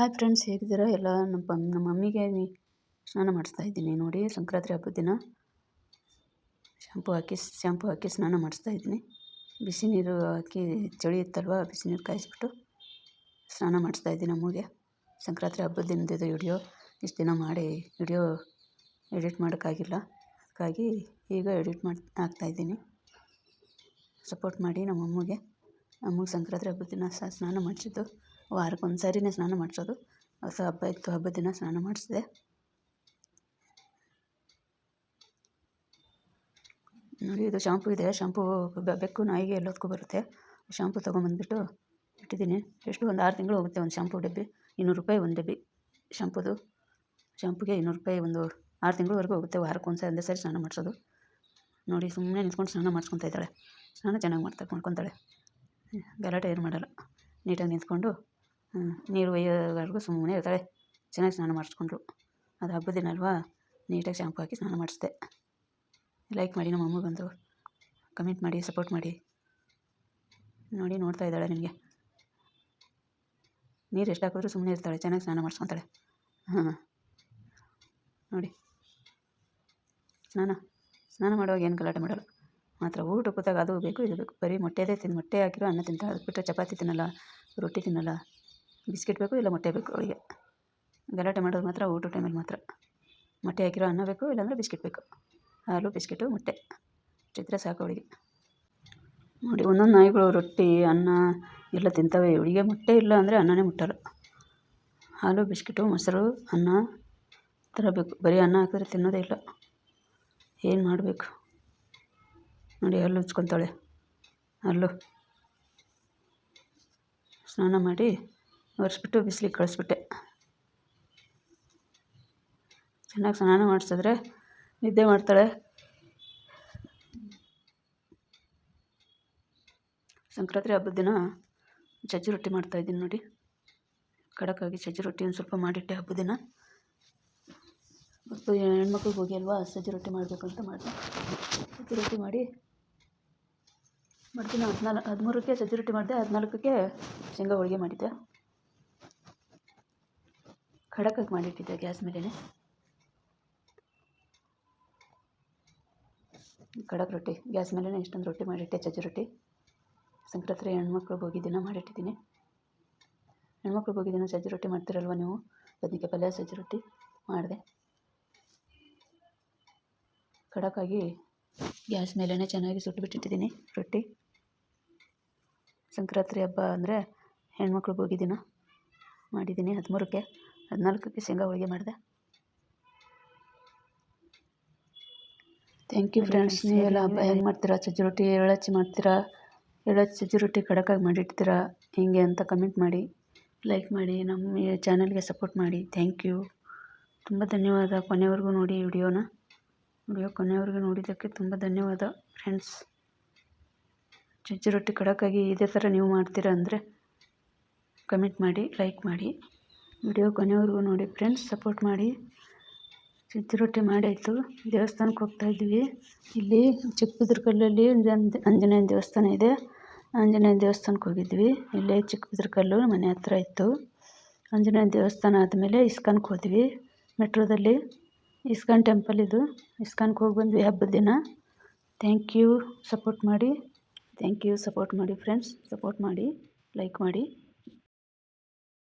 Hi friends ಹೇಗಿದ್ದೀರ? ಎಲ್ಲ ನಮ್ಮ ನಮ್ಮ ಮಮ್ಮಿಗೆ ಸ್ನಾನ ಮಾಡಿಸ್ತಾ ಇದ್ದೀನಿ ನೋಡಿ, ಸಂಕ್ರಾಂತಿ ಹಬ್ಬದ ದಿನ. ಶ್ಯಾಂಪು ಹಾಕಿ ಶ್ಯಾಂಪು ಹಾಕಿ ಸ್ನಾನ ಮಾಡಿಸ್ತಾ ಇದ್ದೀನಿ. ಬಿಸಿ ನೀರು ಹಾಕಿ ಚಳಿ ಇತ್ತಲ್ವ, ಬಿಸಿ ನೀರು ಕಾಯಿಸ್ಬಿಟ್ಟು ಸ್ನಾನ ಮಾಡಿಸ್ತಾ ಇದ್ದೀನಿ ನಮಗೆ ಸಂಕ್ರಾಂತಿ ಹಬ್ಬದ ದಿನದ ವಿಡಿಯೋ. ಇಷ್ಟು ದಿನ ಮಾಡಿ ವಿಡಿಯೋ ಎಡಿಟ್ ಮಾಡೋಕ್ಕಾಗಿಲ್ಲ. ಅದಕ್ಕಾಗಿ ಈಗ ಎಡಿಟ್ ಮಾಡಿ ಹಾಕ್ತಾಯಿದ್ದೀನಿ ಸಪೋರ್ಟ್ ಮಾಡಿ ನಮ್ಮ ಅಮ್ಮಗೆ ಅಮ್ಮಗೆ ಸಂಕ್ರಾಂತಿ ಹಬ್ಬದ ದಿನ ಸ್ನಾನ ಮಾಡಿಸಿದ್ದು. ವಾರಕ್ಕೆ ಒಂದು ಸಾರಿನೇ ಸ್ನಾನ ಮಾಡಿಸೋದು. ಹೊಸ ಹಬ್ಬ ಇತ್ತು ಹಬ್ಬದ ದಿನ ಸ್ನಾನ ಮಾಡಿಸಿದೆ. ನೋಡಿ, ಇದು ಶಾಂಪು ಇದೆ. ಶಾಂಪು ಬೆಕ್ಕು, ನಾಯಿಗೆ ಎಲ್ಲದಕ್ಕೂ ಬರುತ್ತೆ. ಶಾಂಪು ತೊಗೊಂಬಂದ್ಬಿಟ್ಟು ಇಟ್ಟಿದ್ದೀನಿ. ಎಷ್ಟು? ಒಂದು ಆರು ತಿಂಗಳು ಹೋಗುತ್ತೆ ಒಂದು ಶಾಂಪು ಡಬ್ಬಿ. ಇನ್ನೂರು ರೂಪಾಯಿ ಒಂದು ಡಬ್ಬಿ ಶಾಂಪುದು. ಶಾಂಪುಗೆ ಇನ್ನೂರು ರೂಪಾಯಿ ಒಂದು ಆರು ತಿಂಗಳವರೆಗೂ ಹೋಗುತ್ತೆ. ವಾರಕ್ಕೆ ಒಂದು ಒಂದೇ ಸಾರಿ ಸ್ನಾನ ಮಾಡಿಸೋದು. ನೋಡಿ ಸುಮ್ಮನೆ ನಿಂತ್ಕೊಂಡು ಸ್ನಾನ ಮಾಡಿಸ್ಕೊತಾ ಇದ್ದಾಳೆ. ಸ್ನಾನ ಚೆನ್ನಾಗಿ ಮಾಡ್ತಾ ಮಾಡ್ಕೊತಾಳೆ. ಗಲಾಟೆ ಏನು ಮಾಡಲ್ಲ. ನೀಟಾಗಿ ನಿಂತ್ಕೊಂಡು ನೀರು ಒಯ್ಯೋವರೆಗೂ ಸುಮ್ಮನೆ ಇರ್ತಾಳೆ. ಚೆನ್ನಾಗಿ ಸ್ನಾನ ಮಾಡಿಸ್ಕೊಂಡ್ರು ಅದು ಹಬ್ಬದ ದಿನ ಅಲ್ವಾ? ನೀಟಾಗಿ ಶಾಂಪು ಹಾಕಿ ಸ್ನಾನ ಮಾಡಿಸಿದೆ. ಲೈಕ್ ಮಾಡಿ ನಮ್ಮ ಅಮ್ಮಗೊಂದು ಕಮೆಂಟ್ ಮಾಡಿ ಸಪೋರ್ಟ್ ಮಾಡಿ. ನೋಡಿ ನೋಡ್ತಾ ಇದ್ದಾಳೆ ನಿಮಗೆ ನೀರು ಎಷ್ಟು ಹಾಕಿದ್ರು ಸುಮ್ಮನೆ ಇರ್ತಾಳೆ, ಚೆನ್ನಾಗಿ ಸ್ನಾನ ಮಾಡಿಸ್ಕೊತಾಳೆ. ಹಾಂ ನೋಡಿ. ಸ್ನಾನ. ಸ್ನಾನ ಮಾಡುವಾಗ ಏನು ಗಲಾಟೆ ಮಾಡೋಲ್ಲ. ಮಾತ್ರ ಊಟ ಕೂತಾಗ ಅದು ಬೇಕು, ಇದು ಬೇಕು. ಬರೀ ಮೊಟ್ಟೆದೇ ತಿಂದು ಮೊಟ್ಟೆ ಹಾಕಿರೋ ಅನ್ನ ತಿಂತಾಳೆ. ಅದು ಬಿಟ್ಟರೆ ಚಪಾತಿ ತಿನ್ನಲ್ಲ, ರೊಟ್ಟಿ ತಿನ್ನಲ್ಲ. ಬಿಸ್ಕೆಟ್ ಬೇಕು ಇಲ್ಲ ಮೊಟ್ಟೆ ಬೇಕು ಅವಳಿಗೆ ಗಲಾಟೆ ಮಾಡೋದು ಮಾತ್ರ ಊಟ ಟೈಮಲ್ಲಿ ಮಾತ್ರ. ಮೊಟ್ಟೆ ಹಾಕಿರೋ ಅನ್ನ ಬೇಕು ಇಲ್ಲಾಂದರೆ ಬಿಸ್ಕೆಟ್ ಬೇಕು. ಹಾಲು, ಬಿಸ್ಕೆಟು, ಮೊಟ್ಟೆ. ಚಿತ್ರ ಸಾಕು ಅವಳಿಗೆ ನೋಡಿ, ಒಂದೊಂದು ನಾಯಿಗಳು ರೊಟ್ಟಿ, ಅನ್ನ ಎಲ್ಲ ತಿಂತವೆ. ಇವಳಿಗೆ ಮೊಟ್ಟೆ ಇಲ್ಲ ಅಂದರೆ ಅನ್ನನೇ ಮುಟ್ಟಲ್ಲ. ಹಾಲು, ಬಿಸ್ಕೆಟು, ಮೊಸರು, ಅನ್ನ ಥರ ಬೇಕು. ಬರೀ ಅನ್ನ ಹಾಕಿದ್ರೆ ತಿನ್ನೋದೇ ಇಲ್ಲ. ಏನು ಮಾಡಬೇಕು? ನೋಡಿ ಹಲ್ಲು ಉಜ್ಕೊತಾಳೆ ಹಲ್ಲು ಸ್ನಾನ ಮಾಡಿ ಒರೆಸ್ಬಿಟ್ಟು ಬಿಸಿಲಿಗೆ ಕಳಿಸ್ಬಿಟ್ಟೆ. ಚೆನ್ನಾಗಿ ಸ್ನಾನ ಮಾಡಿಸಿದ್ರೆ ನಿದ್ದೆ ಮಾಡ್ತಾಳೆ. ಸಂಕ್ರಾಂತಿ ಹಬ್ಬದ ದಿನ ಸಜ್ಜಿ ರೊಟ್ಟಿ ಮಾಡ್ತಾಯಿದ್ದೀನಿ ನೋಡಿ. ಖಡಕ್ಕಾಗಿ ಸಜ್ಜಿ ರೊಟ್ಟಿ ಒಂದು ಸ್ವಲ್ಪ ಮಾಡಿಟ್ಟೆ ಹಬ್ಬದ ದಿನ. ಮತ್ತು ಹೆಣ್ಮಕ್ಳಿಗೆ ಹೋಗಿ ಅಲ್ವಾ ಸಜ್ಜಿ ರೊಟ್ಟಿ ಮಾಡಬೇಕು ಅಂತ ಮಾಡಿದೆ. ಸಜ್ಜಿ ರೊಟ್ಟಿ ಮಾಡಿ ಮಾಡ್ತೀನಿ. ಹದಿನಾಲ್ಕು ಹದಿಮೂರಕ್ಕೆ ಸಜ್ಜಿ ರೊಟ್ಟಿ ಮಾಡಿದೆ. ಹದಿನಾಲ್ಕಕ್ಕೆ ಶೇಂಗಾ ಹೋಳಿಗೆ ಮಾಡಿದ್ದೆ. ಖಡಕ್ಕಾಗಿ ಮಾಡಿಟ್ಟಿದ್ದೆ ಗ್ಯಾಸ್ ಮೇಲೇ ಖಡಕ್ ರೊಟ್ಟಿ, ಗ್ಯಾಸ್ ಮೇಲೇ ಇಷ್ಟೊಂದು ರೊಟ್ಟಿ ಮಾಡಿಟ್ಟೆ, ಚಜ್ಜಿ ರೊಟ್ಟಿ. ಸಂಕ್ರಾಂತಿ ಹೆಣ್ಮಕ್ಳು ಹೋಗಿ ದಿನ ಮಾಡಿಟ್ಟಿದ್ದೀನಿ. ಹೆಣ್ಮಕ್ಳು ಹೋಗಿ ದಿನ ಸಜ್ಜಿ ರೊಟ್ಟಿ ಮಾಡ್ತೀರಲ್ವ ನೀವು? ಬದ್ನಿಕಾಯಿ ಪಲ್ಯ ಸಜ್ಜಿ ರೊಟ್ಟಿ ಮಾಡಿದೆ. ಖಡಕ್ಕಾಗಿ ಗ್ಯಾಸ್ ಮೇಲೇ ಚೆನ್ನಾಗಿ ಸುಟ್ಟುಬಿಟ್ಟಿದ್ದೀನಿ ರೊಟ್ಟಿ. ಸಂಕ್ರಾಂತಿ ಹಬ್ಬ ಅಂದರೆ ಹೆಣ್ಮಕ್ಳು ಹೋಗಿ ದಿನ ಮಾಡಿದ್ದೀನಿ ಹದಿಮೂರಕ್ಕೆ. ಹದಿನಾಲ್ಕಕ್ಕೆ ಶೇಂಗಾ ಹೋಳಿಗೆ ಮಾಡಿದೆ. ಥ್ಯಾಂಕ್ ಯು ಫ್ರೆಂಡ್ಸ್ ನೀವೆಲ್ಲ ಹಬ್ಬ ಹೆಂಗೆ ಮಾಡ್ತೀರಾ? ಸಜ್ಜಿ ರೊಟ್ಟಿ ಎಳಚ್ಚಿ ಮಾಡ್ತೀರಾ? ಎಳಚ್ಚಿ ಸಜ್ಜಿ ರೊಟ್ಟಿ ಖಡಕ್ಕಾಗಿ ಮಾಡಿಡ್ತೀರಾ ಹೀಗೆ ಅಂತ ಕಮೆಂಟ್ ಮಾಡಿ. ಲೈಕ್ ಮಾಡಿ. ನಮ್ಮ ಚಾನಲ್ಗೆ ಸಪೋರ್ಟ್ ಮಾಡಿ. ಥ್ಯಾಂಕ್ ಯು ತುಂಬ ಧನ್ಯವಾದ. ಕೊನೆವರೆಗೂ ನೋಡಿ ವಿಡಿಯೋನ. ವಿಡಿಯೋ ಕೊನೆವರೆಗೂ ನೋಡಿದ್ದಕ್ಕೆ ತುಂಬ ಧನ್ಯವಾದ ಫ್ರೆಂಡ್ಸ್ ಸಜ್ಜಿ ರೊಟ್ಟಿ ಖಡಕ್ಕಾಗಿ ಇದೇ ಥರ ನೀವು ಮಾಡ್ತೀರಾ ಅಂದರೆ ಕಮೆಂಟ್ ಮಾಡಿ ಲೈಕ್ ಮಾಡಿ. ವಿಡಿಯೋ ಕೊನೆವರೆಗೂ ನೋಡಿ ಫ್ರೆಂಡ್ಸ್, ಸಪೋರ್ಟ್ ಮಾಡಿ. ಸಜ್ಜಿ ರೊಟ್ಟಿ ಮಾಡಾಯಿತು ದೇವಸ್ಥಾನಕ್ಕೆ ಹೋಗ್ತಾ ಇದ್ವಿ ಇಲ್ಲಿ ಚಿಕ್ಕಬಿದ್ರಕಲ್ಲಲ್ಲಿ ಆಂಜನೇಯನ ದೇವಸ್ಥಾನ ಇದೆ. ಆಂಜನೇಯನ ದೇವಸ್ಥಾನಕ್ಕೆ ಹೋಗಿದ್ವಿ. ಇಲ್ಲೇ ಚಿಕ್ಕಬಿದ್ರಕಲ್ಲು ಮನೆ ಹತ್ರ ಇತ್ತು. ಆಂಜನೇಯ ದೇವಸ್ಥಾನ ಆದಮೇಲೆ ಇಸ್ಕಾನ್ಗೆ ಹೋದ್ವಿ. ಮೆಟ್ರೋದಲ್ಲಿ. ಇಸ್ಕಾನ್ ಟೆಂಪಲ್ ಇದು. ಇಸ್ಕಾನ್ಗೆ ಹೋಗಿ ಬಂದ್ವಿ ಹಬ್ಬದ ದಿನ. Thank you. ಸಪೋರ್ಟ್ ಮಾಡಿ. Thank you. ಸಪೋರ್ಟ್ ಮಾಡಿ ಫ್ರೆಂಡ್ಸ್. ಸಪೋರ್ಟ್ ಮಾಡಿ. ಲೈಕ್ ಮಾಡಿ.